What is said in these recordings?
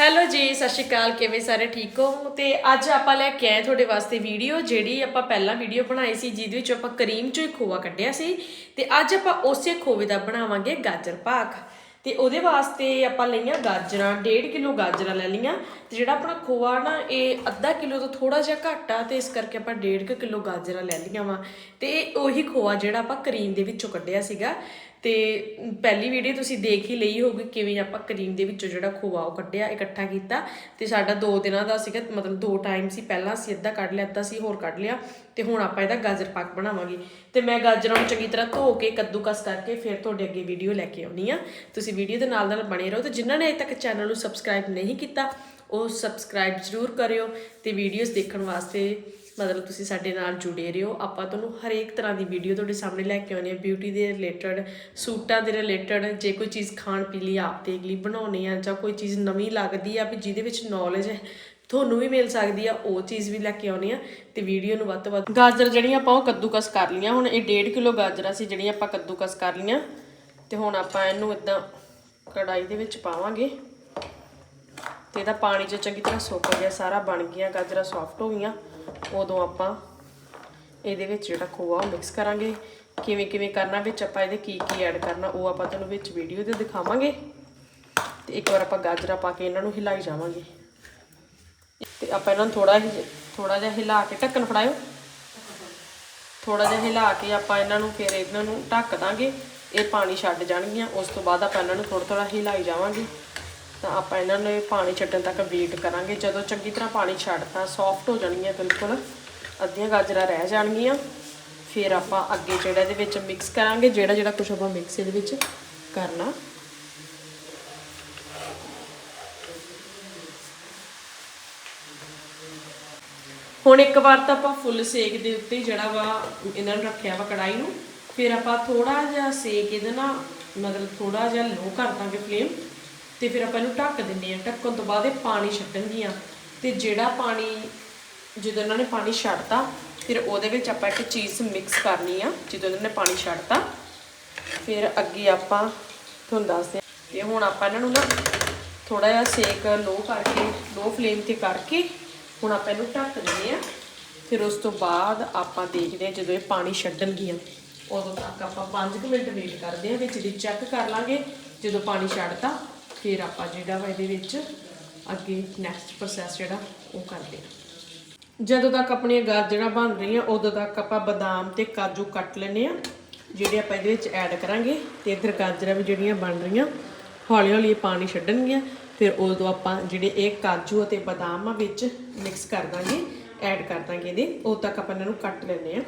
Hello ਜੀ, ਸਤਿ ਸ਼੍ਰੀ ਅਕਾਲ, ਕਿਵੇਂ ਸਾਰੇ ਠੀਕ ਹੋ? ਤੇ ਅੱਜ ਆਪਾਂ ਲੈ ਕੇ ਆਏ ਤੁਹਾਡੇ ਵਾਸਤੇ ਵੀਡੀਓ ਜਿਹੜੀ ਆਪਾਂ ਪਹਿਲਾਂ ਵੀਡੀਓ ਬਣਾਈ ਸੀ, ਜਿਹਦੇ ਵਿੱਚ ਆਪਾਂ ਕਰੀਮ ਚੋਂ ਇੱਕ ਖੋਆ ਕੱਢਿਆ ਸੀ। ਤੇ ਅੱਜ ਆਪਾਂ ਉਸੇ ਖੋਵੇ ਦਾ ਬਣਾਵਾਂਗੇ ਗਾਜਰ ਪਾਕ। ਤੇ ਉਹਦੇ ਵਾਸਤੇ ਆਪਾਂ ਲਈਆਂ ਗਾਜਰਾਂ 1.5 ਕਿਲੋ ਗਾਜਰਾਂ ਲੈ ਲਈਆਂ। ਤੇ ਜਿਹੜਾ ਆਪਣਾ ਖੋਆ ਨਾ, ਇਹ ਅੱਧਾ ਕਿਲੋ ਤੋਂ ਥੋੜਾ ਜਿਹਾ ਘੱਟ ਆ, ਤੇ ਇਸ ਕਰਕੇ ਆਪਾਂ 1.5 ਕਿਲੋ ਗਾਜਰਾਂ ਲੈ ਲਈਆਂ ਵਾ। ਤੇ ਇਹ ਉਹੀ ਖੋਆ ਜਿਹੜਾ ਆਪਾਂ ਕਰੀਮ ਦੇ ਵਿੱਚੋਂ ਕੱਢਿਆ ਸੀਗਾ। ਤੇ ਪਹਿਲੀ ਵੀਡੀਓ ਤੁਸੀਂ ਦੇਖ ਹੀ ਲਈ ਹੋਊਗੀ ਕਿਵੇਂ ਆਪਾਂ ਕਰੀਮ ਦੇ ਵਿੱਚੋਂ ਜਿਹੜਾ ਖੋਆ ਉਹ ਕੱਢਿਆ, ਇਕੱਠਾ ਕੀਤਾ। ਤੇ ਸਾਡਾ 2 ਦਿਨਾਂ ਦਾ ਸੀਗਾ, ਮਤਲਬ ਦੋ ਟਾਈਮ ਸੀ। ਪਹਿਲਾਂ ਅਸੀਂ ਅੱਧਾ ਕੱਢ ਲਿਆ, ਅੱਧਾ ਸੀ ਹੋਰ ਕੱਢ ਲਿਆ। ਤੇ ਹੁਣ ਆਪਾਂ ਇਹਦਾ ਗਾਜਰ ਪਾਕ ਬਣਾਵਾਂਗੇ। ਤੇ ਮੈਂ ਗਾਜਰਾਂ ਨੂੰ ਚੰਗੀ ਤਰ੍ਹਾਂ ਧੋ ਕੇ, ਕੱਦੂਕਸ ਕਰਕੇ ਫਿਰ ਤੁਹਾਡੇ ਅੱਗੇ ਵੀਡੀਓ ਲੈ ਕੇ ਆਉਣੀ ਆ ਤੁਸੀਂ ਵੀਡੀਓ ਦੇ ਨਾਲ ਨਾਲ ਬਣੇ ਰਹੋ ਤੇ ਜਿਨ੍ਹਾਂ ਨੇ ਅਜੇ ਤੱਕ ਚੈਨਲ ਨੂੰ ਸਬਸਕ੍ਰਾਈਬ ਨਹੀਂ ਕੀਤਾ, ਉਹ ਸਬਸਕ੍ਰਾਈਬ ਜ਼ਰੂਰ ਕਰਿਓ ਤੇ ਵੀਡੀਓਜ਼ ਦੇਖਣ ਵਾਸਤੇ ਮਤਲਬ ਤੁਸੀਂ ਸਾਡੇ ਨਾਲ ਜੁੜੇ ਰਹੋ। ਆਪਾਂ ਤੁਹਾਨੂੰ ਹਰੇਕ ਤਰ੍ਹਾਂ ਦੀ ਵੀਡੀਓ ਤੁਹਾਡੇ ਸਾਹਮਣੇ ਲੈ ਕੇ ਆਉਣੀ ਹੈ। ਬਿਊਟੀ ਦੇ ਰਿਲੇਟਡ ਸੂਟਾਂ ਦੇ ਰਿਲੇਟਡ ਜੇ ਕੋਈ ਚੀਜ਼ ਖਾਣ ਪੀਣ ਲਈ ਆਪ ਦੇ ਲਈ ਬਣਾਉਣੀ ਆ ਜਾਂ ਕੋਈ ਚੀਜ਼ ਨਵੀਂ ਲੱਗਦੀ ਆ ਵੀ ਜਿਹਦੇ ਵਿੱਚ ਨੌਲੇਜ ਹੈ, ਤੁਹਾਨੂੰ ਵੀ ਮਿਲ ਸਕਦੀ ਆ, ਉਹ ਚੀਜ਼ ਵੀ ਲੈ ਕੇ ਆਉਣੀ ਆ ਤੇ ਵੀਡੀਓ ਨੂੰ ਵੱਧ ਤੋਂ ਵੱਧ ਗਾਜਰ ਜਿਹੜੀਆਂ ਆਪਾਂ ਉਹ ਕੱਦੂਕਸ ਕਰ ਲਈਆਂ। ਹੁਣ ਇਹ 1.5 ਕਿਲੋ ਗਾਜਰਾਂ ਸੀ ਜਿਹੜੀਆਂ ਆਪਾਂ ਕੱਦੂਕਸ ਕਰ ਲਈਆਂ। ਤੇ ਹੁਣ ਆਪਾਂ ਇਹਨੂੰ ਇਦਾਂ ਕੜਾਈ ਦੇ ਵਿੱਚ ਪਾਵਾਂਗੇ। ਤੇ ਇਹਦਾ ਪਾਣੀ ਚ ਚੰਗੀ ਤਰ੍ਹਾਂ ਸੁੱਕ ਗਿਆ, ਸਾਰਾ ਬਣ ਗਿਆ ਗਾਜਰਾਂ ਸੌਫਟ ਹੋ ਗਈਆਂ। ਉਦੋਂ ਆਪਾਂ ਇਹਦੇ ਵਿੱਚ ਜਿਹੜਾ ਖੋਆ ਉਹ ਮਿਕਸ ਕਰਾਂਗੇ। ਕਿਵੇਂ ਕਿਵੇਂ ਕਰਨਾ, ਵਿੱਚ ਆਪਾਂ ਇਹਦੇ ਕੀ ਕੀ ਐਡ ਕਰਨਾ, ਉਹ ਆਪਾਂ ਤੁਹਾਨੂੰ ਵਿੱਚ ਵੀਡੀਓ ਤੇ ਦਿਖਾਵਾਂਗੇ। ਤੇ ਇੱਕ ਵਾਰ ਆਪਾਂ ਗਾਜਰਾਂ ਪਾ ਕੇ ਇਹਨਾਂ ਨੂੰ ਹਿਲਾਈ ਜਾਵਾਂਗੇ। ਤੇ ਆਪਾਂ ਇਹਨਾਂ ਨੂੰ ਥੋੜਾ ਥੋੜਾ ਜਿਹਾ ਹਿਲਾ ਕੇ ਢੱਕਣ ਫੜਾਇਓ। ਥੋੜਾ ਜਿਹਾ ਹਿਲਾ ਕੇ ਆਪਾਂ ਇਹਨਾਂ ਨੂੰ ਫਿਰ ਇਹਨਾਂ ਨੂੰ ਢੱਕ ਦਾਂਗੇ। ਇਹ ਪਾਣੀ ਛੱਡ ਜਾਣਗੀਆਂ, ਉਸ ਤੋਂ ਬਾਅਦ ਆਪਾਂ ਇਹਨਾਂ ਨੂੰ ਥੋੜਾ ਥੋੜਾ ਹਿਲਾਈ ਜਾਵਾਂਗੇ। ਤਾਂ ਆਪਾਂ ਇਹਨਾਂ ਨੂੰ ਪਾਣੀ ਛੱਡਣ ਤੱਕ ਵੇਟ ਕਰਾਂਗੇ। ਜਦੋਂ ਚੰਗੀ ਤਰ੍ਹਾਂ ਪਾਣੀ ਛੱਡਤਾ ਸੌਫਟ ਹੋ ਜਾਣਗੀਆਂ ਬਿਲਕੁਲ। ਅੱਧੀਆਂ ਗਾਜਰਾਂ ਰਹਿ ਜਾਣਗੀਆਂ। ਫਿਰ ਆਪਾਂ ਅੱਗੇ ਜਿਹੜਾ ਇਹਦੇ ਵਿੱਚ ਮਿਕਸ ਕਰਾਂਗੇ, ਜਿਹੜਾ ਜਿਹੜਾ ਕੁਝ ਆਪਾਂ ਮਿਕਸ ਇਹਦੇ ਵਿੱਚ ਕਰਨਾ। ਹੁਣ ਇੱਕ ਵਾਰ ਤਾਂ ਆਪਾਂ ਫੁੱਲ ਸੇਕ ਦੇ ਉੱਤੇ ਜਿਹੜਾ ਵਾ ਇਹਨਾਂ ਨੂੰ ਰੱਖਿਆ ਵਾ ਕੜਾਈ ਨੂੰ। ਫਿਰ ਆਪਾਂ ਥੋੜਾ ਜਿਹਾ ਸੇਕ ਇਹਦੇ ਨਾਲ, ਮਤਲਬ ਥੋੜਾ ਜਿਹਾ ਲੋ ਕਰ ਦਾਂਗੇ ਫਲੇਮ ਤੇ ਫਿਰ ਆਪਾਂ ਇਹਨੂੰ ਢੱਕ ਦਿੰਨੇ ਆ ਢੱਕਣ ਤੋਂ ਬਾਅਦ ਇਹ ਪਾਣੀ ਛੱਡਣਗੀਆਂ। ਤੇ ਜਿਹੜਾ ਪਾਣੀ, ਜਦੋਂ ਇਹਨਾਂ ਨੇ ਪਾਣੀ ਛੱਡਤਾ, ਫਿਰ ਉਹਦੇ ਵਿੱਚ ਆਪਾਂ ਇੱਕ ਚੀਜ਼ ਮਿਕਸ ਕਰਨੀ ਆ, ਜਦੋਂ ਇਹਨਾਂ ਨੇ ਪਾਣੀ ਛੱਡਤਾ। ਫਿਰ ਅੱਗੇ ਆਪਾਂ ਤੁਹਾਨੂੰ ਦੱਸਦੇ ਹਾਂ। ਤੇ ਹੁਣ ਆਪਾਂ ਇਹਨਾਂ ਨੂੰ ਨਾ ਥੋੜਾ ਜਿਹਾ ਸੇਕ ਲੋ ਕਰਕੇ ਲੋ ਫਲੇਮ ਤੇ ਕਰਕੇ ਹੁਣ ਆਪਾਂ ਇਹਨੂੰ ਢੱਕ ਦਿੰਦੇ ਆ ਫਿਰ ਉਸ ਤੋਂ ਬਾਅਦ ਆਪਾਂ ਦੇਖਦੇ ਹਾਂ ਜਦੋਂ ਇਹ ਪਾਣੀ ਛੱਡਣਗੀਆਂ। ਉਦੋਂ ਤੱਕ ਆਪਾਂ 5 ਮਿੰਟ ਵੇਟ ਕਰਦੇ ਹਾਂ, ਵਿੱਚ ਦੀ ਚੈੱਕ ਕਰ ਲਾਂਗੇ ਜਦੋਂ ਪਾਣੀ ਛੱਡਤਾ। ਫਿਰ ਆਪਾਂ ਜਿਹੜਾ ਵਾ ਇਹਦੇ ਵਿੱਚ ਅੱਗੇ ਨੈਕਸਟ ਪ੍ਰੋਸੈਸ ਜਿਹੜਾ ਉਹ ਕਰਦੇ ਹਾਂ। ਜਦੋਂ ਤੱਕ ਆਪਣੀਆਂ ਗਾਜਰਾਂ ਬਣ ਰਹੀਆਂ, ਉਦੋਂ ਤੱਕ ਆਪਾਂ ਬਦਾਮ ਤੇ ਕਾਜੂ ਕੱਟ ਲੈਨੇ ਆ ਜਿਹੜੇ ਆਪਾਂ ਇਹਦੇ ਵਿੱਚ ਐਡ ਕਰਾਂਗੇ ਤੇ ਇਧਰ ਗਾਜਰਾਂ ਵੀ ਜਿਹੜੀਆਂ ਬਣ ਰਹੀਆਂ, ਹੌਲੀ ਹੌਲੀ ਪਾਣੀ ਛੱਡਣਗੀਆਂ, ਫਿਰ ਉਦੋਂ ਆਪਾਂ ਜਿਹੜੇ ਇਹ ਕਾਜੂ ਅਤੇ ਬਦਾਮ ਆ ਵਿੱਚ ਮਿਕਸ ਕਰ ਦਾਂਗੇ ਐਡ ਕਰ ਦਾਂਗੇ ਇਹਦੇ, ਉਦੋਂ ਤੱਕ ਆਪਾਂ ਇਹਨਾਂ ਨੂੰ ਕੱਟ ਲੈਨੇ ਆ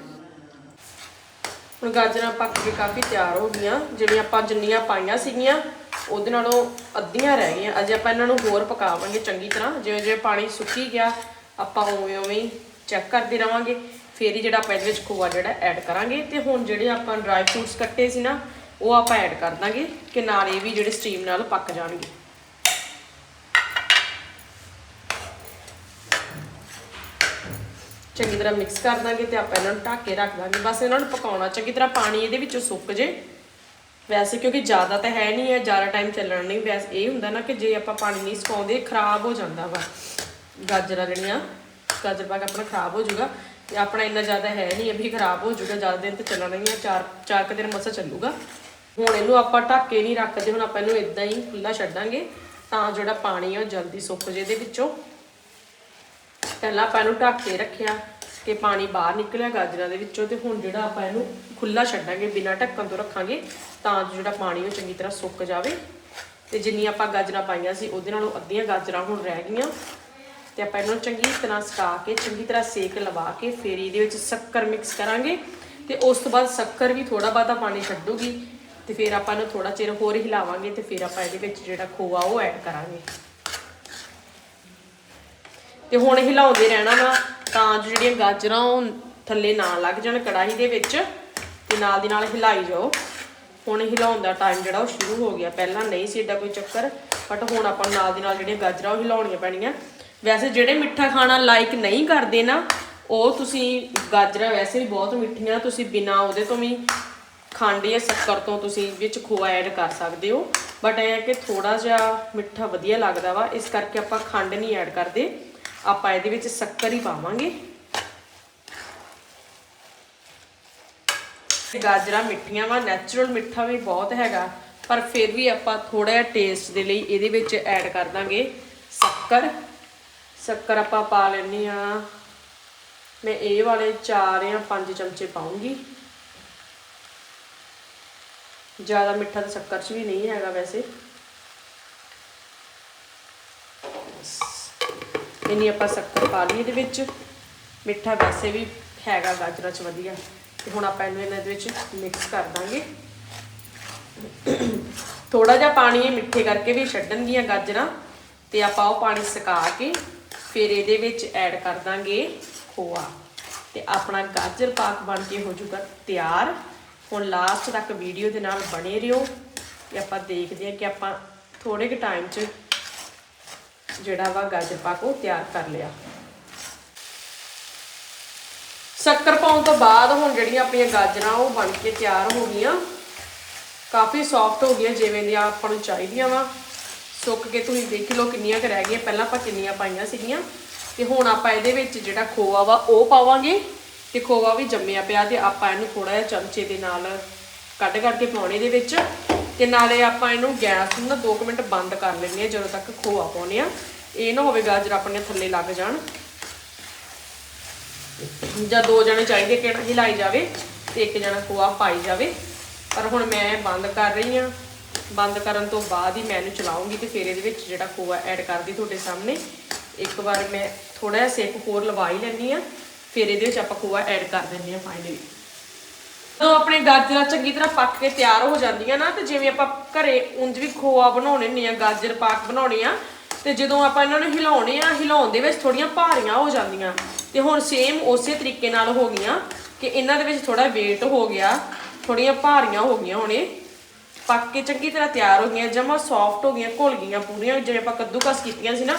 ਹੁਣ ਗਾਜਰਾਂ ਪੱਕ ਕੇ ਕਾਫੀ ਤਿਆਰ ਹੋ ਗਈਆਂ, ਜਿਹੜੀਆਂ ਆਪਾਂ ਜਿੰਨੀਆਂ ਪਾਈਆਂ ਸੀਗੀਆਂ ਉਹਦੇ ਨਾਲੋਂ ਅੱਧੀਆਂ ਰਹਿ ਗਈਆਂ। ਅਜੇ ਆਪਾਂ ਇਹਨਾਂ ਨੂੰ ਹੋਰ ਪਕਾਵਾਂਗੇ ਚੰਗੀ ਤਰ੍ਹਾਂ। ਜਿਵੇਂ ਜਿਵੇਂ ਪਾਣੀ ਸੁੱਕੀ ਗਿਆ, ਆਪਾਂ ਉਵੇਂ ਉਵੇਂ ਹੀ ਚੈੱਕ ਕਰਦੇ ਰਵਾਂਗੇ। ਫੇਰ ਹੀ ਜਿਹੜਾ ਆਪਾਂ ਇਹਦੇ ਵਿੱਚ ਖੋਆ ਜਿਹੜਾ ਐਡ ਕਰਾਂਗੇ। ਤੇ ਹੁਣ ਜਿਹੜੇ ਆਪਾਂ ਡਰਾਈ ਫਰੂਟਸ ਕੱਟੇ ਸੀ ਨਾ, ਉਹ ਆਪਾਂ ਐਡ ਕਰ ਦਾਂਗੇ ਕਿ ਨਾਲ ਇਹ ਵੀ ਜਿਹੜੇ ਸਟੀਮ ਨਾਲ ਪੱਕ ਜਾਣਗੇ। ਚੰਗੀ ਤਰ੍ਹਾਂ ਮਿਕਸ ਕਰ ਦਾਂਗੇ ਤੇ ਆਪਾਂ ਇਹਨਾਂ ਨੂੰ ਢੱਕ ਕੇ ਰੱਖ ਦਾਂਗੇ। ਬਸ ਇਹਨਾਂ ਨੂੰ ਪਕਾਉਣਾ, ਚੰਗੀ ਤਰ੍ਹਾਂ ਪਾਣੀ ਇਹਦੇ ਵਿੱਚੋਂ ਸੁੱਕ ਜੇ। ਵੈਸੇ ਕਿਉਂਕਿ ਜ਼ਿਆਦਾ ਤਾਂ ਹੈ ਨਹੀਂ ਹੈ, ਜ਼ਿਆਦਾ ਟਾਈਮ ਚੱਲਣਾ ਨਹੀਂ, ਵੈਸੇ ਇਹ ਹੁੰਦਾ ਨਾ ਕਿ ਜੇ ਆਪਾਂ ਪਾਣੀ ਨਹੀਂ ਸੁਕਾਉਂਦੇ ਖਰਾਬ ਹੋ ਜਾਂਦਾ ਵਾ। ਗਾਜਰਾਂ ਜਿਹੜੀਆਂ, ਗਾਜਰ ਪਾਕ ਆਪਣਾ ਖਰਾਬ ਹੋ ਜਾਊਗਾ। ਤੇ ਆਪਣਾ ਇੰਨਾ ਜ਼ਿਆਦਾ ਹੈ ਨਹੀਂ ਅਭੀ ਖਰਾਬ ਹੋ ਜਾਊਗਾ, ਜ਼ਿਆਦਾ ਦਿਨ ਤੇ ਚੱਲਣਾ ਨਹੀਂ ਹੈ, ਚਾਰ ਚਾਰ ਕੁ ਦਿਨ ਮਸਾ ਚੱਲੂਗਾ। ਹੁਣ ਇਹਨੂੰ ਆਪਾਂ ਢੱਕ ਕੇ ਨਹੀਂ ਰੱਖਦੇ, ਹੁਣ ਆਪਾਂ ਇਹਨੂੰ ਇਦਾਂ ਹੀ ਖੁੱਲਾ ਛੱਡਾਂਗੇ, ਤਾਂ ਜਿਹੜਾ ਪਾਣੀ ਆ ਉਹ ਜਲਦੀ ਸੁੱਕ ਜੇ ਇਹਦੇ ਵਿੱਚੋਂ। ਪਹਿਲਾਂ ਆਪਾਂ ਇਹਨੂੰ ਢੱਕ ਕੇ ਰੱਖਿਆ। ਕਿ ਪਾਣੀ ਬਾਹਰ ਨਿਕਲਿਆ ਗਾਜਰਾਂ ਦੇ ਵਿੱਚੋਂ ਤੇ ਹੁਣ ਜਿਹੜਾ ਆਪਾਂ ਇਹਨੂੰ ਖੁੱਲਾ ਛੱਡਾਂਗੇ, ਬਿਨਾਂ ਢੱਕਣ ਤੋਂ ਰੱਖਾਂਗੇ, ਤਾਂ ਜੋ ਜਿਹੜਾ ਪਾਣੀ ਉਹ ਚੰਗੀ ਤਰ੍ਹਾਂ ਸੁੱਕ ਜਾਵੇ। ਤੇ ਜਿੰਨੀ ਆਪਾਂ ਗਾਜਰਾਂ ਪਾਈਆਂ ਸੀ, ਉਹਦੇ ਨਾਲੋਂ ਅੱਧੀਆਂ ਗਾਜਰਾਂ ਹੁਣ ਰਹਿ ਗਈਆਂ। ਤੇ ਆਪਾਂ ਇਹਨੂੰ ਚੰਗੀ ਤਰ੍ਹਾਂ ਸੁਕਾ ਕੇ, ਚੰਗੀ ਤਰ੍ਹਾਂ ਸੇਕ ਲਵਾ ਕੇ, ਫਿਰ ਇਹਦੇ ਵਿੱਚ ਸ਼ੱਕਰ ਮਿਕਸ ਕਰਾਂਗੇ। ਤੇ ਉਸ ਤੋਂ ਬਾਅਦ ਸ਼ੱਕਰ ਵੀ ਥੋੜਾ ਬਾਤਾ ਪਾਣੀ ਛੱਡੂਗੀ। ਤੇ ਫਿਰ ਆਪਾਂ ਇਹਨੂੰ ਥੋੜਾ ਚਿਰ ਹੋਰ ਹਿਲਾਵਾਂਗੇ ਤੇ ਫਿਰ ਆਪਾਂ ਇਹਦੇ ਵਿੱਚ ਜਿਹੜਾ ਖੋਆ ਉਹ ਐਡ ਕਰਾਂਗੇ। ਤੇ ਹੁਣ ਹਿਲਾਉਂਦੇ ਰਹਿਣਾ ਵਾ। ਤਾਂ ਜੋ ਜਿਹੜੀਆਂ ਗਾਜਰਾਂ ਉਹ ਥੱਲੇ ਨਾ ਲੱਗ ਜਾਣ ਕੜਾਹੀ ਦੇ ਵਿੱਚ ਤੇ ਨਾਲ ਦੀ ਨਾਲ ਹਿਲਾਈ ਜਾਓ। ਹੁਣ ਹਿਲਾਉਣ ਦਾ ਟਾਈਮ ਜਿਹੜਾ ਉਹ ਸ਼ੁਰੂ ਹੋ ਗਿਆ। ਪਹਿਲਾਂ ਨਹੀਂ ਸੀ ਏਡਾ ਕੋਈ ਚੱਕਰ ਬਟ ਹੁਣ ਆਪਾਂ ਨਾਲ ਦੀ ਨਾਲ ਜਿਹੜੀਆਂ ਗਾਜਰਾਂ ਉਹ ਹਿਲਾਉਣੀਆਂ ਪੈਣੀਆਂ। ਵੈਸੇ ਜਿਹੜੇ ਮਿੱਠਾ ਖਾਣਾ ਲਾਈਕ ਨਹੀਂ ਕਰਦੇ ਨਾ, ਉਹ ਤੁਸੀਂ ਗਾਜਰਾਂ ਵੈਸੇ ਵੀ ਬਹੁਤ ਮਿੱਠੀਆਂ, ਤੁਸੀਂ ਬਿਨਾ ਉਹਦੇ ਤੋਂ ਵੀ ਖੰਡ ਜਾਂ ਸ਼ੱਕਰ ਤੋਂ ਤੁਸੀਂ ਵਿੱਚ ਖੋਆ ਐਡ ਕਰ ਸਕਦੇ ਹੋ। ਬਟ ਇਹ ਹੈ ਕਿ ਥੋੜਾ ਜਿਹਾ ਮਿੱਠਾ ਵਧੀਆ ਲੱਗਦਾ ਵਾ, ਇਸ ਕਰਕੇ ਆਪਾਂ ਖੰਡ ਨਹੀਂ ਐਡ ਕਰਦੇ। ਆਪਾਂ ਇਹਦੇ ਵਿੱਚ ਸ਼ੱਕਰ ਹੀ ਪਾਵਾਂਗੇ। ਗਾਜਰਾਂ ਮਿੱਠੀਆਂ ਵਾ ਨੈਚੁਰਲ ਮਿੱਠਾ ਵੀ ਬਹੁਤ ਹੈਗਾ, ਪਰ ਫਿਰ ਵੀ ਆਪਾਂ ਥੋੜਾ ਜਿਹਾ ਟੇਸਟ ਦੇ ਲਈ ਇਹਦੇ ਵਿੱਚ ਐਡ ਕਰ ਦਾਂਗੇ ਸ਼ੱਕਰ। ਸ਼ੱਕਰ ਆਪਾਂ ਪਾ ਲੈਣੀ ਆ ਮੈਂ ਇਹ ਵਾਲੇ 4 ਜਾਂ 5 ਚਮਚੇ ਪਾਉਂਗੀ। ਜ਼ਿਆਦਾ ਮਿੱਠਾ ਤਾਂ ਸ਼ੱਕਰ 'ਚ ਵੀ ਨਹੀਂ ਹੈਗਾ ਵੈਸੇ। ਇੰਨੀ ਆਪਾਂ ਸ਼ੱਕਰ ਪਾ ਲਈ ਇਹਦੇ ਵਿੱਚ, ਮਿੱਠਾ ਵੈਸੇ ਵੀ ਹੈਗਾ ਗਾਜਰਾਂ 'ਚ ਵਧੀਆ। ਤੇ ਹੁਣ ਆਪਾਂ ਇਹਨੂੰ ਇਹਨਾਂ ਦੇ ਵਿੱਚ ਮਿਕਸ ਕਰ ਦਾਂਗੇ। ਥੋੜਾ ਜਿਹਾ ਪਾਣੀ ਇਹ ਮਿੱਠੇ ਕਰਕੇ ਵੀ ਛੱਡਣਗੀਆਂ ਗਾਜਰਾਂ, ਤੇ ਆਪਾਂ ਉਹ ਪਾਣੀ ਸੁਕਾ ਕੇ ਫਿਰ ਇਹਦੇ ਵਿੱਚ ਐਡ ਕਰ ਦਾਂਗੇ ਖੋਆ। ਤੇ ਆਪਣਾ ਗਾਜਰ ਪਾਕ ਬਣ ਕੇ ਹੋ ਜਾਊਗਾ ਤਿਆਰ। ਹੁਣ ਲਾਸਟ ਤੱਕ ਵੀਡੀਓ ਦੇ ਨਾਲ ਬਣੇ ਰਹੋ ਤੇ ਆਪਾਂ ਦੇਖਦੇ ਹਾਂ ਕਿ ਆਪਾਂ ਥੋੜੇ ਕੁ ਟਾਈਮ 'ਚ ਜਿਹੜਾ ਵਾ ਗਾਜਰ ਪਾਕ ਉਹ ਤਿਆਰ ਕਰ ਲਿਆ। ਸ਼ੱਕਰ ਪਾਉਣ ਤੋਂ ਬਾਅਦ ਹੁਣ ਜਿਹੜੀਆਂ ਆਪਣੀਆਂ ਗਾਜਰਾਂ ਉਹ ਬਣ ਕੇ ਤਿਆਰ ਹੋ ਗਈਆਂ। ਕਾਫੀ ਸੌਫਟ ਹੋ ਗਈਆਂ, ਜਿਵੇਂ ਦੀਆਂ ਆਪਾਂ ਨੂੰ ਚਾਹੀਦੀਆਂ ਵਾ। ਸੁੱਕ ਕੇ ਤੁਸੀਂ ਦੇਖ ਲਓ ਕਿੰਨੀਆਂ ਕੁ ਰਹਿ ਗਈਆਂ। ਪਹਿਲਾਂ ਆਪਾਂ ਕਿੰਨੀਆਂ ਪਾਈਆਂ ਸੀਗੀਆਂ। ਤੇ ਹੁਣ ਆਪਾਂ ਇਹਦੇ ਵਿੱਚ ਜਿਹੜਾ ਖੋਆ ਵਾ ਉਹ ਪਾਵਾਂਗੇ। ਤੇ ਖੋਆ ਵੀ ਜੰਮਿਆ ਪਿਆ ਤੇ ਆਪਾਂ ਇਹਨੂੰ ਥੋੜਾ ਜਿਹਾ ਚਮਚੇ ਦੇ ਨਾਲ ਕੱਢ ਕਰਕੇ ਪਾਉਣੇ ਦੇ ਵਿੱਚ। ਤੇ ਨਾਲੇ ਆਪਾਂ ਇਹਨੂੰ ਗੈਸ ਨੂੰ ਨਾ 2 ਮਿੰਟ ਬੰਦ ਕਰ ਲੈਣੀ ਆ ਜਦੋਂ ਤੱਕ ਖੋਆ ਪਾਉਨੇ ਆ ਇਹ ਨਾ ਹੋਵੇ ਗਾਜਰ ਆਪਣੇ ਥੱਲੇ ਲੱਗ ਜਾਣ। ਜਾਂ ਦੋ ਜਣੇ ਚਾਹੀਦੇ ਕਿ ਹਿਲਾਈ ਜਾਵੇ ਤੇ ਇੱਕ ਜਣਾ ਖੋਆ ਪਾਈ ਜਾਵੇ। ਪਰ ਹੁਣ ਮੈਂ ਬੰਦ ਕਰ ਰਹੀ ਹਾਂ। ਬੰਦ ਕਰਨ ਤੋਂ ਬਾਅਦ ਹੀ ਮੈਂ ਇਹਨੂੰ ਚਲਾਉਂਗੀ ਤੇ ਫਿਰ ਇਹਦੇ ਵਿੱਚ ਜਿਹੜਾ ਖੋਆ ਐਡ ਕਰਦੀ ਤੁਹਾਡੇ ਸਾਹਮਣੇ, ਇੱਕ ਵਾਰ ਮੈਂ ਥੋੜਾ ਜਿਹਾ ਸੇਕ ਹੋਰ ਲਵਾ ਹੀ ਲੈਣੀ ਆ ਫਿਰ ਇਹਦੇ ਵਿੱਚ ਆਪਾਂ ਖੋਆ ਐਡ ਕਰ ਦਿੰਦੇ ਆ ਫਾਈਨਲੀ ਜਦੋਂ ਆਪਣੇ ਗਾਜਰਾਂ ਚੰਗੀ ਤਰ੍ਹਾਂ ਪੱਕ ਕੇ ਤਿਆਰ ਹੋ ਜਾਂਦੀਆਂ ਨਾ, ਤੇ ਜਿਵੇਂ ਆਪਾਂ ਘਰੇ ਉਂਝ ਵੀ ਖੋਆ ਬਣਾਉਣੇ ਨੇ ਆ, ਗਾਜਰ ਪਾਕ ਬਣਾਉਣੇ ਆ, ਤੇ ਜਦੋਂ ਆਪਾਂ ਇਹਨਾਂ ਨੂੰ ਹਿਲਾਉਣੇ ਆ, ਹਿਲਾਉਣ ਦੇ ਵਿੱਚ ਥੋੜੀਆਂ ਭਾਰੀਆਂ ਹੋ ਜਾਂਦੀਆਂ। ਤੇ ਹੁਣ ਸੇਮ ਉਸੇ ਤਰੀਕੇ ਨਾਲ ਹੋ ਗਈਆਂ ਕਿ ਇਹਨਾਂ ਦੇ ਵਿੱਚ ਥੋੜਾ weight ਹੋ ਗਿਆ ਥੋੜੀਆਂ ਭਾਰੀਆਂ ਹੋ ਗਈਆਂ ਹੁਣੇ, ਪੱਕ ਕੇ ਚੰਗੀ ਤਰ੍ਹਾਂ ਤਿਆਰ ਹੋ ਗਈਆਂ, ਜਮਾ ਸੌਫਟ ਹੋ ਗਈਆਂ, ਘੁਲ ਗਈਆਂ ਪੂਰੀਆਂ, ਜਿਵੇਂ ਆਪਾਂ ਕੱਦੂਕਸ ਕੀਤੀਆਂ ਸੀ ਨਾ,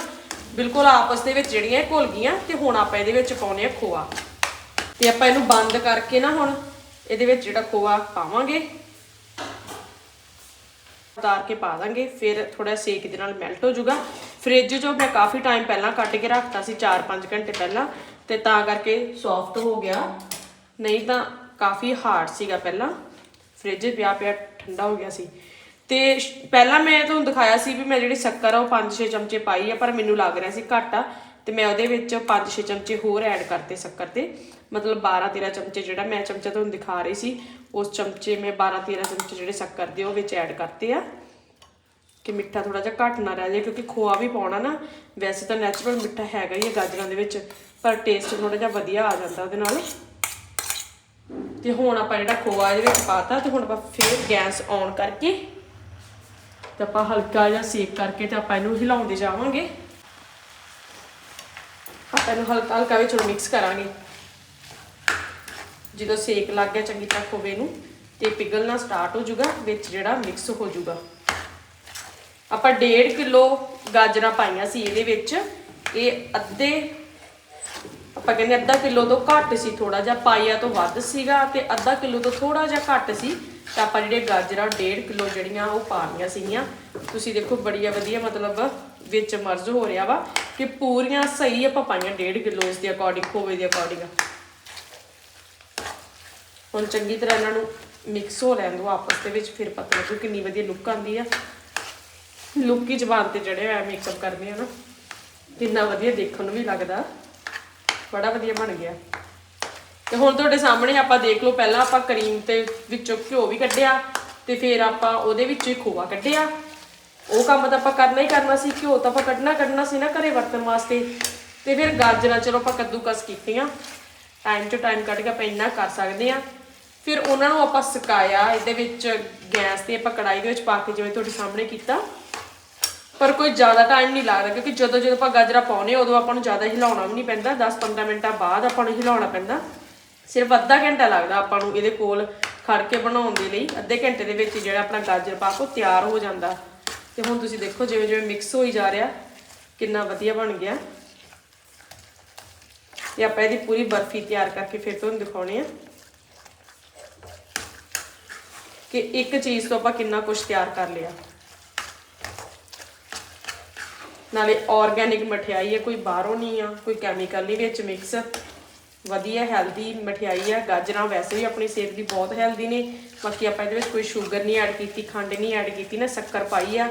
ਬਿਲਕੁਲ ਆਪਸ ਦੇ ਵਿੱਚ ਜਿਹੜੀਆਂ ਇਹ ਘੁਲ ਗਈਆਂ, ਤੇ ਹੁਣ ਆਪਾਂ ਇਹਦੇ ਵਿੱਚ ਪਾਉਣੇ ਆ ਖੋਆ। ਤੇ ਆਪਾਂ ਇਹਨੂੰ ਬੰਦ ਕਰਕੇ ਨਾ ਹੁਣ ਇਹਦੇ ਵਿੱਚ ਜਿਹੜਾ ਖੋਆ ਪਾਵਾਂਗੇ। ਉਤਾਰ ਕੇ ਪਾ ਦਾਂਗੇ, ਫਿਰ ਥੋੜਾ ਸੇਕ ਦੇ ਨਾਲ ਮੈਲਟ ਹੋ ਜਾਊਗਾ। ਫ੍ਰਿਜ ਜੋ ਮੈਂ ਕਾਫੀ ਟਾਈਮ ਪਹਿਲਾਂ ਕੱਟ ਕੇ ਰੱਖਤਾ ਸੀ 4-5 ਘੰਟੇ ਪਹਿਲਾਂ, ਤੇ ਤਾਂ ਕਰਕੇ ਸੌਫਟ ਹੋ ਗਿਆ। ਨਹੀਂ ਤਾਂ ਕਾਫੀ ਹਾਰਡ ਸੀਗਾ ਪਹਿਲਾਂ। ਫ੍ਰਿਜ ਪਿਆ ਪਿਆ, ਠੰਡਾ ਹੋ ਗਿਆ ਸੀ। ਤੇ ਪਹਿਲਾਂ ਮੈਂ ਤੁਹਾਨੂੰ ਦਿਖਾਇਆ ਸੀ ਵੀ ਮੈਂ ਜਿਹੜੀ ਸ਼ੱਕਰ ਆ ਉਹ 5-6 ਚਮਚੇ ਪਾਈ ਆ, ਪਰ ਮੈਨੂੰ ਲੱਗ ਰਿਹਾ ਸੀ ਘੱਟ ਆ, ਤੇ ਮੈਂ ਉਹਦੇ ਵਿੱਚ 5-6 ਚਮਚੇ ਹੋਰ ਐਡ ਕਰਤੇ ਸ਼ੱਕਰ 'ਤੇ। ਮਤਲਬ 12-13 ਚਮਚੇ ਜਿਹੜਾ ਮੈਂ ਚਮਚਾ ਤੁਹਾਨੂੰ ਦਿਖਾ ਰਹੀ ਸੀ, ਉਸ ਚਮਚੇ ਮੈਂ 12-13 ਚਮਚੇ ਜਿਹੜੇ ਸ਼ੱਕਰ ਦੇ ਉਹ ਵਿੱਚ ਐਡ ਕਰਤੇ ਆ। ਕਿ ਮਿੱਠਾ ਥੋੜਾ ਜਿਹਾ ਘੱਟ ਨਾ ਰਹਿ ਜਾਏ, ਕਿਉਂਕਿ ਖੋਆ ਵੀ ਪਾਉਣਾ ਨਾ, ਵੈਸੇ ਤਾਂ ਨੈਚੁਰਲ ਮਿੱਠਾ ਹੈਗਾ ਹੀ ਹੈ ਗਾਜਰਾਂ ਦੇ ਵਿੱਚ, ਪਰ ਟੇਸਟ ਥੋੜਾ ਜਿਹਾ ਵਧੀਆ ਆ ਜਾਂਦਾ ਉਹਦੇ ਨਾਲ। ਤੇ ਹੁਣ ਆਪਾਂ ਜਿਹੜਾ ਖੋਆ ਇਹਦੇ ਵਿੱਚ ਪਾਤਾ, ਤੇ ਹੁਣ ਆਪਾਂ ਫਿਰ ਗੈਸ ਔਨ ਕਰਕੇ, ਤੇ ਆਪਾਂ ਹਲਕਾ ਜਿਹਾ ਸੇਕ ਕਰਕੇ ਤੇ ਆਪਾਂ ਇਹਨੂੰ ਹਿਲਾਉਂਦੇ ਜਾਵਾਂਗੇ। ਆਪਾਂ ਇਹਨੂੰ ਹਲਕਾ ਹਲਕਾ ਵਿੱਚ ਹੁਣ ਮਿਕਸ ਕਰਾਂਗੇ। ਜਦੋਂ ਸੇਕ ਲੱਗ ਗਿਆ, ਚੰਗੀ ਤਰ੍ਹਾਂ ਖੋਵੇ ਨੂੰ ਤੇ ਪਿਘਲਣਾ ਸਟਾਰਟ ਹੋ ਜਾਊਗਾ, ਵਿੱਚ ਜਿਹੜਾ ਮਿਕਸ ਹੋ ਜਾਊਗਾ। ਆਪਾਂ 1.5 ਕਿਲੋ ਗਾਜਰਾਂ ਪਾਈਆਂ ਸੀ ਇਹਦੇ ਵਿੱਚ। ਇਹ ਅੱਧੇ, ਆਪਾਂ ਕਹਿੰਦੇ ਅੱਧਾ ਕਿਲੋ ਤੋਂ ਘੱਟ ਸੀ ਥੋੜਾ ਜਿਹਾ ਪਾਈਆ ਤੋਂ ਵੱਧ ਸੀਗਾ ਤੇ ਅੱਧਾ ਕਿਲੋ ਤੋਂ ਥੋੜਾ ਜਿਹਾ ਘੱਟ ਸੀ। ਤਾਂ ਆਪਾਂ ਜਿਹੜੇ ਗਾਜਰਾਂ 1.5 ਕਿਲੋ ਜਿਹੜੀਆਂ ਉਹ ਪਾ ਸੀਗੀਆਂ। ਤੁਸੀਂ ਦੇਖੋ ਬੜੀਆ ਵਧੀਆ ਮਤਲਬ ਵਿੱਚ ਮਰਜ਼ ਹੋ ਰਿਹਾ ਵਾ ਕਿ ਪੂਰੀਆਂ ਸਹੀ ਆਪਾਂ ਪਾਈਆਂ 1.5 ਕਿਲੋ ਇਸ ਦੇ ਅਕੋਰਡਿੰਗ ਖੋਵੇ ਦੇ ਅਕੋਰਡਿੰਗ ਹੁਣ ਚੰਗੀ ਤਰ੍ਹਾਂ ਇਹਨਾਂ ਨੂੰ ਮਿਕਸ ਹੋ ਲੈਣ ਦਿਓ ਆਪਸ ਦੇ ਵਿੱਚ, ਫਿਰ ਪਤਾ ਲੱਗੂ ਕਿੰਨੀ ਵਧੀਆ ਲੁੱਕ ਆਉਂਦੀ ਆ। ਲੁੱਕ ਹੀ ਜ਼ਬਾਨ ਤੇ ਚੜਿਆ ਹੋਇਆ ਮੇਕਅਪ ਕਰਦੇ ਆ ਨਾ। ਕਿੰਨਾ ਵਧੀਆ ਦੇਖਣ ਨੂੰ ਵੀ ਲੱਗਦਾ। ਬੜਾ ਵਧੀਆ ਬਣ ਗਿਆ। ਤੇ ਹੁਣ ਤੁਹਾਡੇ ਸਾਹਮਣੇ ਆਪਾਂ ਦੇਖ ਲਓ, ਪਹਿਲਾਂ ਆਪਾਂ ਕਰੀਮ ਤੇ ਵਿੱਚੋਂ ਘਿਓ ਵੀ ਕੱਢਿਆ ਤੇ ਫਿਰ ਆਪਾਂ ਉਹਦੇ ਵਿੱਚੋਂ ਹੀ ਖੋਆ ਕੱਢਿਆ। ਉਹ ਕੰਮ ਤਾਂ ਆਪਾਂ ਕਰਨਾ ਹੀ ਕਰਨਾ ਸੀ, ਘਿਓ ਤਾਂ ਆਪਾਂ ਕੱਢਣਾ ਕੱਢਣਾ ਸੀ ਨਾ ਘਰੇ ਵਰਤਣ ਵਾਸਤੇ। ਤੇ ਫਿਰ ਗਾਜਰਾਂ ਚਲੋ ਆਪਾਂ ਕੱਦੂਕਸ ਕੀਤੀਆਂ। ਟਾਈਮ ਟੂ ਟਾਈਮ ਕੱਢ ਕੇ ਆਪਾਂ ਇੰਨਾ ਕਰ ਸਕਦੇ ਆ। ਫਿਰ ਉਹਨਾਂ ਨੂੰ ਆਪਾਂ ਸੁਕਾਇਆ, ਇਹਦੇ ਵਿੱਚ ਗੈਸ ਤੇ ਆਪਾਂ ਕੜਾਈ ਦੇ ਵਿੱਚ ਪਾ ਕੇ ਜਿਵੇਂ ਤੁਹਾਡੇ ਸਾਹਮਣੇ ਕੀਤਾ। ਪਰ ਕੋਈ ਜ਼ਿਆਦਾ ਟਾਈਮ ਨਹੀਂ ਲੱਗਦਾ, ਕਿਉਂਕਿ ਜਦੋਂ ਜਦੋਂ ਆਪਾਂ ਗਾਜਰਾਂ ਪਾਉਨੇ ਉਦੋਂ ਆਪਾਂ ਨੂੰ ਜ਼ਿਆਦਾ ਹਿਲਾਉਣਾ ਵੀ ਨਹੀਂ ਪੈਂਦਾ। 10-15 ਮਿੰਟਾਂ ਬਾਅਦ ਆਪਾਂ ਨੂੰ ਹਿਲਾਉਣਾ ਪੈਂਦਾ। ਸਿਰਫ ਅੱਧਾ ਘੰਟਾ ਲੱਗਦਾ ਆਪਾਂ ਨੂੰ ਇਹਦੇ ਕੋਲ ਖੜ ਕੇ ਬਣਾਉਣ ਦੇ ਲਈ। ਅੱਧੇ ਘੰਟੇ ਦੇ ਵਿੱਚ ਜਿਹੜਾ ਆਪਣਾ ਗਾਜਰ ਪਾਕ ਉਹ ਤਿਆਰ ਹੋ ਜਾਂਦਾ। ਤੇ ਹੁਣ ਤੁਸੀਂ ਦੇਖੋ ਜਿਵੇਂ ਜਿਵੇਂ ਮਿਕਸ ਹੋਈ ਜਾ ਰਿਹਾ, ਕਿੰਨਾ ਵਧੀਆ ਬਣ ਗਿਆ। ਤੇ ਆਪਾਂ ਇਹਦੀ ਪੂਰੀ ਬਰਫੀ ਤਿਆਰ ਕਰਕੇ ਫਿਰ ਤੁਹਾਨੂੰ ਦਿਖਾਉਣੇ ਆ। ਕਿ ਇੱਕ ਚੀਜ਼ ਤੋਂ ਆਪਾਂ ਕਿੰਨਾ ਕੁਝ ਤਿਆਰ ਕਰ ਲਿਆ। ਨਾਲੇ ਆਰਗੈਨਿਕ ਮਠਿਆਈ ਹੈ, ਕੋਈ ਬਾਹਰੋਂ ਨਹੀਂ ਆ, ਕੋਈ ਕੈਮੀਕਲ ਨਹੀਂ ਵਿੱਚ ਮਿਕਸ ਵਧੀਆ ਹੈਲਦੀ ਮਠਿਆਈ ਹੈ, ਗਾਜਰਾਂ ਵੈਸੇ ਵੀ ਆਪਣੀ ਸਿਹਤ ਲਈ ਬਹੁਤ ਹੈਲਦੀ ਨੇ। ਬਾਕੀ ਆਪਾਂ ਇਹਦੇ ਵਿੱਚ ਕੋਈ ਸ਼ੂਗਰ ਨਹੀਂ ਐਡ ਕੀਤੀ, ਖੰਡ ਨਹੀਂ ਐਡ ਕੀਤੀ, ਨਾ ਸ਼ੱਕਰ ਪਾਈ ਆ।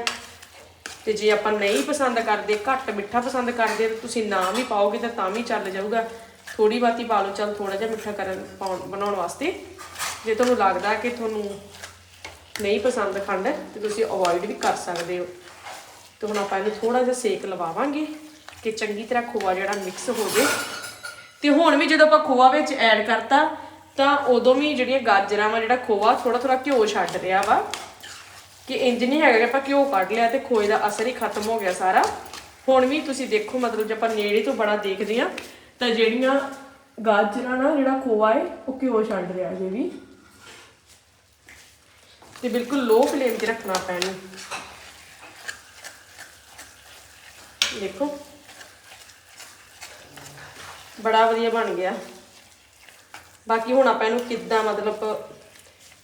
ਤੇ ਜੇ ਆਪਾਂ ਨਹੀਂ ਪਸੰਦ ਕਰਦੇ, ਘੱਟ ਮਿੱਠਾ ਪਸੰਦ ਕਰਦੇ, ਤਾਂ ਤੁਸੀਂ ਨਾ ਵੀ ਪਾਓਗੇ ਤਾਂ ਤਾਂ ਵੀ ਚੱਲ ਜਾਊਗਾ। ਥੋੜੀ ਬਾਤੀ ਪਾ ਲਓ, ਚੱਲ ਥੋੜਾ ਜਿਹਾ ਮਿੱਠਾ ਕਰਨ, ਪਾਉਣ, ਬਣਾਉਣ ਵਾਸਤੇ। ਜੇ ਤੁਹਾਨੂੰ ਲੱਗਦਾ ਕਿ ਤੁਹਾਨੂੰ ਨਹੀਂ ਪਸੰਦ ਖੰਡ, ਤੇ ਤੁਸੀਂ ਅਵੋਇਡ ਵੀ ਕਰ ਸਕਦੇ ਹੋ। ਤੇ ਹੁਣ ਆਪਾਂ ਇਹਨੂੰ ਥੋੜਾ ਜਿਹਾ ਸੇਕ ਲਵਾਵਾਂਗੇ, ਕਿ ਚੰਗੀ ਤਰ੍ਹਾਂ ਖੋਆ ਜਿਹੜਾ ਮਿਕਸ ਹੋ ਜੇ। ਤੇ ਹੁਣ ਵੀ ਜਦੋਂ ਆਪਾਂ ਖੋਆ ਵਿੱਚ ਐਡ ਕਰਤਾ, ਤਾਂ ਉਦੋਂ ਵੀ ਜਿਹੜੀਆਂ ਗਾਜਰਾਂ ਵਾ ਜਿਹੜਾ ਖੋਆ ਥੋੜਾ ਥੋੜਾ ਘਿਓ ਛੱਡ ਰਿਹਾ ਵਾ। ਕਿ ਇੰਜ ਨਹੀਂ ਹੈਗਾ ਕਿ ਆਪਾਂ ਘਿਓ ਕੱਢ ਲਿਆ ਤੇ ਖੋਏ ਦਾ ਅਸਰ ਹੀ ਖਤਮ ਹੋ ਗਿਆ ਸਾਰਾ। ਹੁਣ ਵੀ ਤੁਸੀਂ ਦੇਖੋ, ਮਤਲਬ ਜੇ ਆਪਾਂ ਨੇੜੇ ਤੋਂ ਬੜਾ ਦੇਖਦੇ ਆ ਤਾਂ ਜਿਹੜੀਆਂ ਗਾਜਰਾਂ ਨਾਲ ਜਿਹੜਾ ਖੋਆ ਹੈ ਉਹ ਘਿਓ ਛੱਡ ਰਿਹਾ ਜੇ ਵੀ। ਤੇ ਬਿਲਕੁਲ ਲੋ ਫਲੇਮ ਤੇ ਰੱਖਣਾ ਪੈਣਾ ਦੇਖੋ। ਬੜਾ ਵਧੀਆ ਬਣ ਗਿਆ। ਬਾਕੀ ਹੁਣ ਆਪਾਂ ਇਹਨੂੰ ਕਿੱਦਾਂ ਮਤਲਬ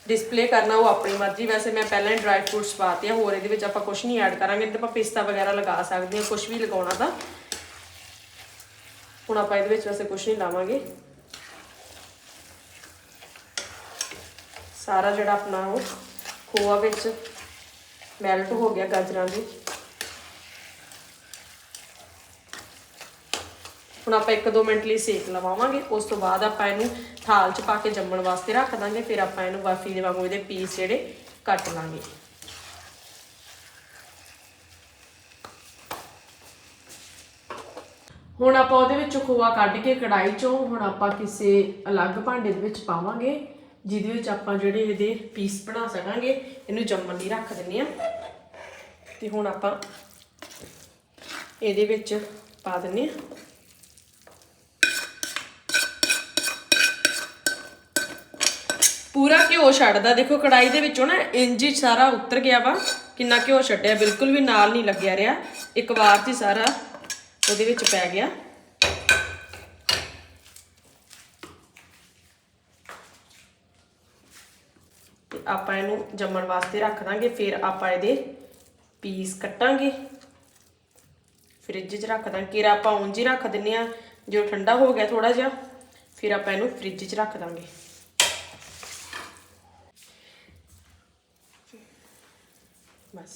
ਡਿਸਪਲੇ ਕਰਨਾ, ਉਹ ਆਪਣੀ ਮਰਜ਼ੀ। ਵੈਸੇ ਮੈਂ ਪਹਿਲਾਂ ਹੀ ਡਰਾਈ ਫਰੂਟਸ ਪਾਤੇ ਆ ਹੋਰ ਇਹਦੇ ਵਿੱਚ ਆਪਾਂ ਕੁਝ ਨਹੀਂ ਐਡ ਕਰਾਂਗੇ। ਤੇ ਆਪਾਂ ਪਿਸਤਾ ਵਗੈਰਾ ਲਗਾ ਸਕਦੇ ਹਾਂ ਕੁਝ ਵੀ ਲਗਾਉਣਾ ਤਾਂ। ਹੁਣ ਆਪਾਂ ਇਹਦੇ ਵਿੱਚ ਵੈਸੇ ਕੁਝ ਨਹੀਂ ਲਾਵਾਂਗੇ। ਸਾਰਾ ਜਿਹੜਾ ਆਪਣਾ ਉਹ ਖੋਆ ਵਿੱਚ ਮੈਲਟ ਹੋ ਗਿਆ ਗਾਜਰਾਂ ਦੀ। ਹੁਣ ਆਪਾਂ 1-2 ਮਿੰਟ ਲਈ ਸੇਕ ਲਵਾਵਾਂਗੇ, ਉਸ ਤੋਂ ਬਾਅਦ ਆਪਾਂ ਇਹਨੂੰ ਥਾਲ 'ਚ ਪਾ ਕੇ ਜੰਮਣ ਵਾਸਤੇ ਰੱਖ ਦਾਂਗੇ, ਫਿਰ ਆਪਾਂ ਇਹਨੂੰ ਬਰਫੀ ਦੇ ਵਾਂਗੂ ਇਹਦੇ ਪੀਸ ਜਿਹੜੇ ਕੱਟ ਲਾਂਗੇ। ਹੁਣ ਆਪਾਂ ਉਹਦੇ ਵਿੱਚੋਂ ਖੋਆ ਕੱਢ ਕੇ ਕੜਾਈ 'ਚੋਂ ਹੁਣ ਆਪਾਂ ਕਿਸੇ ਅਲੱਗ ਭਾਂਡੇ ਦੇ ਵਿੱਚ ਪਾਵਾਂਗੇ। ਜਿਹਦੇ ਵਿੱਚ ਆਪਾਂ ਜਿਹੜੇ ਇਹਦੇ ਪੀਸ ਬਣਾ ਸਕਾਂਗੇ, ਇਹਨੂੰ ਜੰਮਣ ਲਈ ਰੱਖ ਦਿੰਨੇ ਆ। ਤੇ ਹੁਣ ਆਪਾਂ ਇਹਦੇ ਵਿੱਚ ਪਾ ਦਿੰਨੇ ਆ। ਪੂਰਾ ਘਿਓ ਛੱਡਦਾ। ਦੇਖੋ ਕੜਾਈ ਦੇ ਵਿੱਚੋਂ ਨਾ ਇੰਜ ਹੀ ਸਾਰਾ ਉਤਰ ਗਿਆ ਵਾ। ਕਿੰਨਾ ਘਿਓ ਛੱਡਿਆ, ਬਿਲਕੁਲ ਵੀ ਨਾਲ ਨਹੀਂ ਲੱਗਿਆ ਰਿਹਾ। ਇੱਕ ਵਾਰ 'ਚ ਸਾਰਾ ਉਹਦੇ ਵਿੱਚ ਪੈ ਗਿਆ। ਆਪਾਂ ਇਹਨੂੰ ਜੰਮਣ ਵਾਸਤੇ ਰੱਖ ਦਾਂਗੇ, ਫਿਰ ਆਪਾਂ ਇਹਦੇ ਪੀਸ ਕੱਟਾਂਗੇ। ਫ੍ਰਿਜ 'ਚ ਰੱਖ ਦਾਂਗੇ। ਕਿਰਾ ਆਪਾਂ ਉਂਝ ਹੀ ਰੱਖ ਦਿੰਨੇ ਆ ਜੋ ਠੰਡਾ ਹੋ ਗਿਆ ਥੋੜਾ ਜਿਹਾ, ਫਿਰ ਆਪਾਂ ਇਹਨੂੰ ਫ੍ਰਿਜ 'ਚ ਰੱਖ ਦਾਂਗੇ। ਬਸ।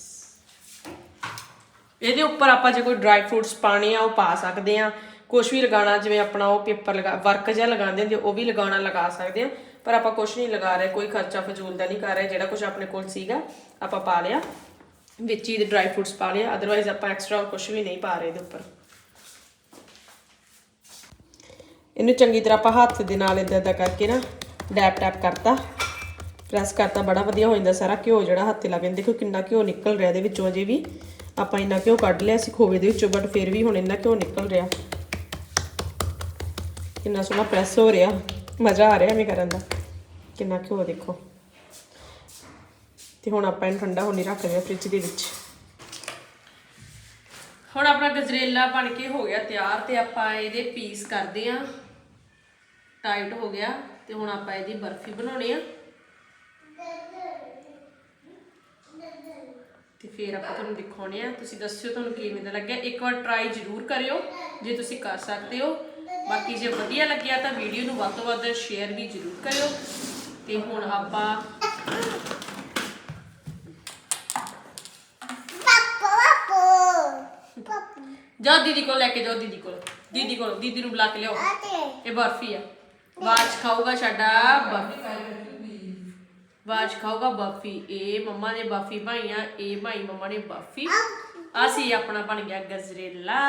ਇਹਦੇ ਉੱਪਰ ਆਪਾਂ ਜੇ ਕੋਈ ਡਰਾਈ ਫਰੂਟਸ ਪਾਣੇ ਆ, ਉਹ ਪਾ ਸਕਦੇ ਆ। ਕੁਝ ਵੀ ਲਗਾਉਣਾ, ਜਿਵੇਂ ਆਪਣਾ ਉਹ ਪੇਪਰ ਲਗਾ ਵਰਕ ਜਿਹਾ ਲਗਾਉਂਦੇ ਹੁੰਦੇ ਉਹ ਵੀ ਲਗਾਉਣਾ, ਲਗਾ ਸਕਦੇ ਆ। ਪਰ ਆਪਾਂ ਕੁਝ ਨਹੀਂ ਲਗਾ ਰਹੇ, ਕੋਈ ਖਰਚਾ ਫਜ਼ੂਲ ਦਾ ਨਹੀਂ ਕਰ ਰਹੇ, ਜਿਹੜਾ ਕੁਝ ਆਪਣੇ ਕੋਲ ਸੀਗਾ, ਆਪਾਂ ਪਾ ਲਿਆ। ਵਿੱਚ ਹੀ ਦੇ ਡਰਾਈ ਫਰੂਟਸ ਪਾ ਲਿਆ ਅਦਰਵਾਈਜ਼ ਆਪਾਂ ਐਕਸਟਰਾ ਕੁਝ ਵੀ ਨਹੀਂ ਪਾ ਰਹੇ ਇਹਦੇ ਉੱਪਰ। ਇਹਨੂੰ ਚੰਗੀ ਤਰ੍ਹਾਂ ਆਪਾਂ ਹੱਥ ਦੇ ਨਾਲ ਇਦਾਂ ਇਦਾਂ ਕਰਕੇ ਨਾ ਡੈਪ ਟੈਪ ਕਰਤਾ। ਪ੍ਰੈਸ ਕਰਤਾ, ਬੜਾ ਵਧੀਆ ਹੋ ਜਾਂਦਾ ਸਾਰਾ ਘਿਓ ਜਿਹੜਾ ਹੱਥ 'ਤੇ ਲੱਗ ਜਾਂਦਾ। ਦੇਖੋ ਕਿੰਨਾ ਘਿਓ ਨਿਕਲ ਰਿਹਾ ਇਹਦੇ ਵਿੱਚੋਂ ਅਜੇ ਵੀ। ਆਪਾਂ ਇੰਨਾ ਘਿਓ ਕੱਢ ਲਿਆ ਸੀ ਖੋਵੇ ਦੇ ਵਿੱਚੋਂ ਬਟ ਫਿਰ ਵੀ ਹੁਣ ਇੰਨਾ ਘਿਓ ਨਿਕਲ ਰਿਹਾ। ਕਿੰਨਾ ਸੋਹਣਾ ਪ੍ਰੈਸ ਹੋ ਰਿਹਾ। ਮਜ਼ਾ ਆ ਰਿਹਾ ਐਵੇਂ ਕਰਨ ਦਾ। ਕਿੰਨਾ ਘਿਓ ਦੇਖੋ। ਤੇ ਹੁਣ ਆਪਾਂ ਇਹਨੂੰ ਠੰਡਾ ਹੋਣੀ ਰੱਖ ਦਿਆ ਫ੍ਰਿਜ ਦੇ ਵਿੱਚ। ਹੁਣ ਆਪਣਾ ਗਜਰੇਲਾ ਬਣ ਕੇ ਹੋ ਗਿਆ ਤਿਆਰ ਤੇ ਆਪਾਂ ਇਹਦੇ ਪੀਸ ਕਰਦੇ ਆਂ ਟਾਈਟ ਹੋ ਗਿਆ ਤੇ ਹੁਣ ਆਪਾਂ ਇਹਦੀ ਬਰਫੀ ਬਣਾਉਣੀ ਆ। ਤੇ ਫਿਰ ਆਪਾਂ ਤੁਹਾਨੂੰ ਦਿਖਾਉਣੇ ਆ। ਤੁਸੀਂ ਦੱਸਿਓ ਤੁਹਾਨੂੰ ਕਿਵੇਂ ਦਾ ਲੱਗਿਆ। ਇੱਕ ਵਾਰ ਟਰਾਈ ਜ਼ਰੂਰ ਕਰਿਓ। ਜੇ ਤੁਸੀਂ ਕਰ ਸਕਦੇ ਹੋ ਬਾਕੀ ਜੇ ਵਧੀਆ ਲੱਗਿਆ ਤਾਂ ਵੀਡੀਓ ਨੂੰ ਵੱਧ ਤੋਂ ਵੱਧ ਸ਼ੇਅਰ ਵੀ ਜ਼ਰੂਰ ਕਰਿਓ। ਤੇ ਹੁਣ ਆਪਾਂ ਜਾ ਦੀਦੀ ਕੋਲ ਲੈ ਕੇ ਜਾਓ ਦੀਦੀ ਕੋਲ। ਦੀਦੀ ਕੋਲ ਦੀਦੀ ਨੂੰ ਬੁਲਾ ਕੇ ਲਿਆਓ। ਇਹ ਬਰਫੀ ਆ। ਬਾਜ ਖਾਊਗਾ ਸਾਡਾ ਬਰਫੀ। ਬਾਜ ਖਾਊਗਾ ਬਰਫੀ। ਇਹ ਮੰਮਾ ਨੇ ਬਰਫੀ ਭਾਈਆਂ ਇਹ ਭਾਈ ਮੰਮਾ ਨੇ ਬਰਫੀ। ਅਸੀਂ ਆਪਣਾ ਬਣ ਗਿਆ ਗਜਰੇਲਾ।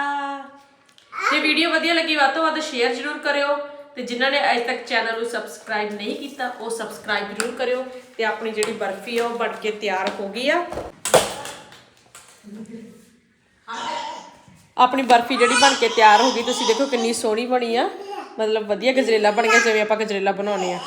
ਜੇ ਵੀਡੀਓ ਵਧੀਆ ਲੱਗੀ, ਵੱਧ ਤੋਂ ਵੱਧ ਸ਼ੇਅਰ ਜ਼ਰੂਰ ਕਰਿਓ ਤੇ ਜਿਨ੍ਹਾਂ ਨੇ ਅਜੇ ਤੱਕ ਚੈਨਲ ਨੂੰ ਸਬਸਕ੍ਰਾਈਬ ਨਹੀਂ ਕੀਤਾ, ਉਹ ਸਬਸਕ੍ਰਾਈਬ ਜ਼ਰੂਰ ਕਰਿਓ ਤੇ ਆਪਣੀ ਜਿਹੜੀ ਬਰਫੀ ਆ, ਉਹ ਬਣ ਕੇ ਤਿਆਰ ਹੋ ਗਈ ਆ। ਆਪਣੀ ਬਰਫੀ ਜਿਹੜੀ ਬਣ ਕੇ ਤਿਆਰ ਹੋ ਗਈ, ਤੁਸੀਂ ਦੇਖੋ ਕਿੰਨੀ ਸੋਹਣੀ ਬਣੀ ਆ। ਮਤਲਬ ਵਧੀਆ ਗਜਰੇਲਾ ਬਣ ਗਿਆ, ਜਿਵੇਂ ਆਪਾਂ ਗਜਰੇਲਾ ਬਣਾਉਨੇ ਆ।